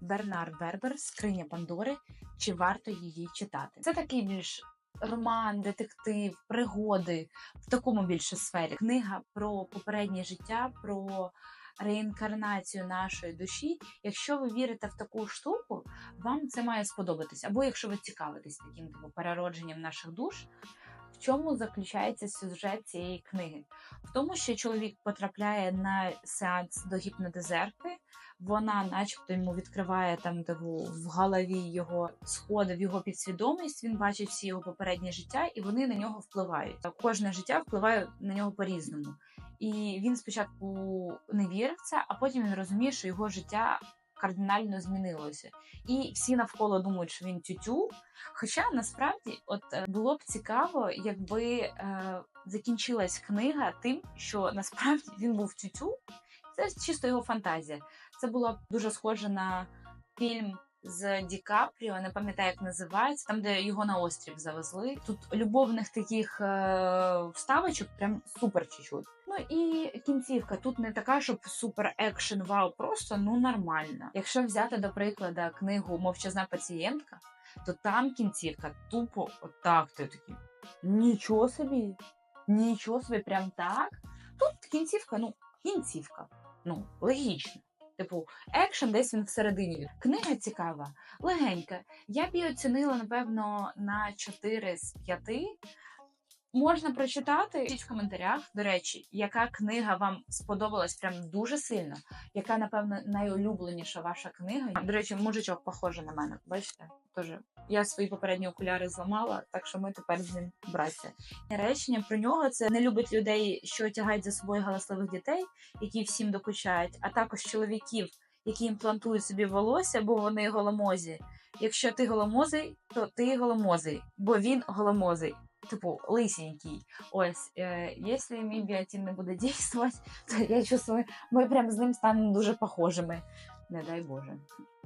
Бернард Вербер Скриня Пандори. Чи варто її читати? Це такий більш роман, детектив, пригоди в такому більше сфері. Книга про попереднє життя, про реінкарнацію нашої душі. Якщо ви вірите в таку штуку, вам це має сподобатись. Або якщо ви цікавитесь таким типу, переродженням наших душ. В чому заключається сюжет цієї книги? В тому, що чоловік потрапляє на сеанс до гіпнотизерки, вона, начебто, йому відкриває там типу, в голові його сходи в його підсвідомість. Він бачить всі його попередні життя, і вони на нього впливають. Кожне життя впливає на нього по-різному. І він спочатку не вірив це, а потім він розуміє, що його життя кардинально змінилося. І всі навколо думають, що він тютю. Хоча насправді, от е, було б цікаво, якби е, закінчилась книга тим, що насправді він був тютю. Це чисто його фантазія. Це було дуже схоже на фільм з Ді Капріо, не пам'ятаю, як називається, там, де його на острів завезли. Тут любовних таких е, вставочок прям супер чуть-чуть. Ну і кінцівка тут не така, щоб супер екшен, вау, просто ну нормальна. Якщо взяти до прикладу книгу Мовчазна пацієнтка, то там кінцівка тупо отак. Ти такий. Нічого собі, нічого собі, прям так. Тут кінцівка, ну, кінцівка. Ну, логічно. Типу, екшен десь він всередині. Книга цікава, легенька. Я б її оцінила, напевно, на 4 з 5. Можна прочитати в коментарях. До речі, яка книга вам сподобалась прям дуже сильно, яка, напевно, найулюбленіша ваша книга. До речі, мужичок похожий на мене. Бачите? Тоже я свої попередні окуляри зламала, так що ми тепер з ним браття. Речення про нього це не любить людей, що тягають за собою галасливих дітей, які всім докучають, а також чоловіків, які імплантують собі волосся, бо вони голомозі. Якщо ти голомозий, то ти голомозий, бо він голомозий. Типу, лисенький. Ось, е, якщо мій біотин не буде дійствувати, то я чувствую, ми прям з ним станемо дуже похожими. Не дай Боже.